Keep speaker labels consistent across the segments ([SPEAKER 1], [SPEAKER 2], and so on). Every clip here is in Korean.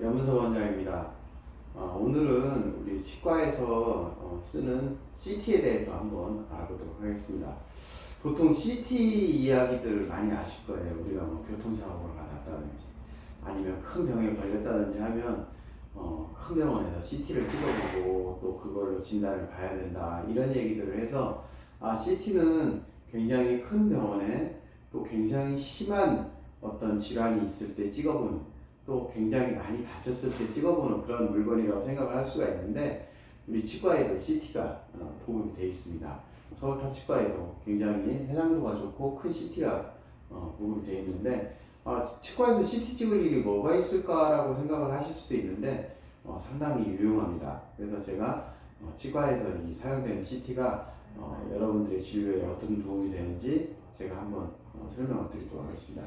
[SPEAKER 1] 여문서 원장입니다. 어, 오늘은 우리 치과에서 어, 쓰는 CT에 대해서 한번 알아보도록 하겠습니다. 보통 CT 이야기들 많이 아실 거예요. 우리가 뭐 교통사고가 났다든지 아니면 큰 병에 걸렸다든지 하면 어, 큰 병원에서 CT를 찍어보고 또 그걸로 진단을 봐야 된다 이런 얘기들을 해서 아 CT는 굉장히 큰 병원에 또 굉장히 심한 어떤 질환이 있을 때 찍어보는 또 굉장히 많이 다쳤을 때 찍어보는 그런 물건이라고 생각을 할 수가 있는데 우리 치과에도 CT가 어, 보급이 되어 있습니다. 서울 탑 치과에도 굉장히 해상도가 좋고 큰 CT가 어, 보급이 되어 있는데 아, 치과에서 CT 찍을 일이 뭐가 있을까라고 생각을 하실 수도 있는데 어, 상당히 유용합니다. 그래서 제가 어, 치과에서 이 사용되는 CT가 어, 여러분들의 진료에 어떤 도움이 되는지 제가 한번 어, 설명을 드리도록 하겠습니다.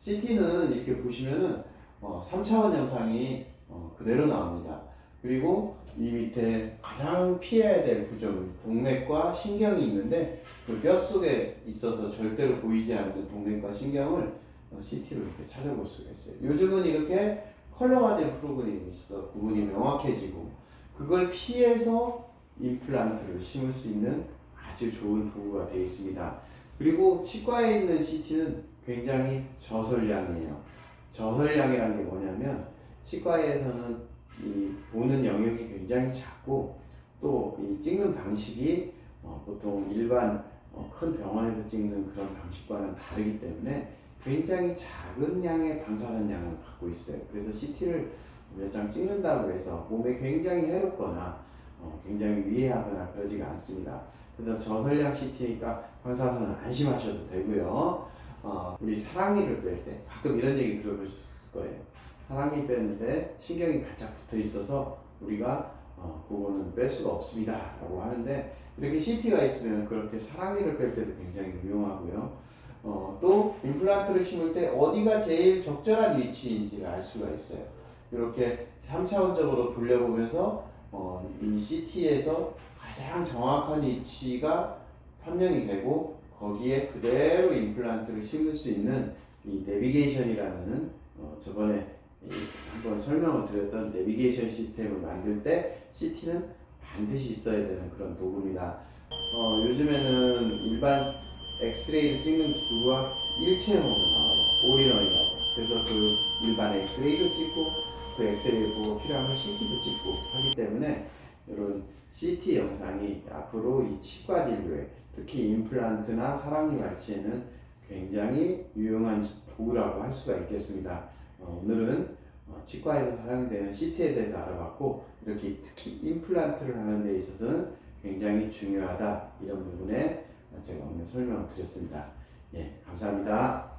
[SPEAKER 1] CT는 이렇게 보시면은 어, 3차원 영상이 어, 그대로 나옵니다. 그리고 이 밑에 가장 피해야 될 구조물, 동맥과 신경이 있는데 그 뼈 속에 있어서 절대로 보이지 않는 동맥과 신경을 어, CT로 이렇게 찾아볼 수가 있어요. 요즘은 이렇게 컬러화된 프로그램이 있어서 구분이 명확해지고 그걸 피해서 임플란트를 심을 수 있는 아주 좋은 도구가 되어 있습니다. 그리고 치과에 있는 CT는 굉장히 저설량이에요. 저설량이라는 게 뭐냐면 치과에서는 이 보는 영역이 굉장히 작고 또 이 찍는 방식이 어, 보통 일반 어, 큰 병원에서 찍는 그런 방식과는 다르기 때문에 굉장히 작은 양의 방사선 양을 갖고 있어요. 그래서 CT를 몇 장 찍는다고 해서 몸에 굉장히 해롭거나 어, 굉장히 위해하거나 그러지가 않습니다. 그래서 저설량 CT니까 방사선은 안심하셔도 되고요. 어, 우리 사랑니를 뺄 때 가끔 이런 얘기 들어보셨을 거예요. 사랑니 빼는데 신경이 바짝 붙어 있어서 우리가 어, 그거는 뺄 수가 없습니다. 라고 하는데 이렇게 CT가 있으면 그렇게 사랑니를 뺄 때도 굉장히 유용하고요. 어, 또 임플란트를 심을 때 어디가 제일 적절한 위치인지를 알 수가 있어요. 이렇게 3차원적으로 돌려보면서 어, 이 CT에서 가장 정확한 위치가 판명이 되고 거기에 그대로 임플란트를 심을 수 있는 이 내비게이션이라는 어, 저번에 이 한번 설명을 드렸던 내비게이션 시스템을 만들 때 CT는 반드시 있어야 되는 그런 도구입니다. 어, 요즘에는 일반 엑스레이를 찍는 기구가 일체형으로 나와요. 올인원이라고. 그래서 그 일반 엑스레이도 찍고 그 엑스레이 보고 필요하면 CT도 찍고 하기 때문에 이런 CT 영상이 앞으로 이 치과 진료에 특히 임플란트나 사랑니 발치에는 굉장히 유용한 도구라고 할 수가 있겠습니다. 어, 오늘은 어, 치과에서 사용되는 CT에 대해서 알아봤고 이렇게 특히 임플란트를 하는 데 있어서는 굉장히 중요하다 이런 부분에 제가 오늘 설명을 드렸습니다. 예, 감사합니다.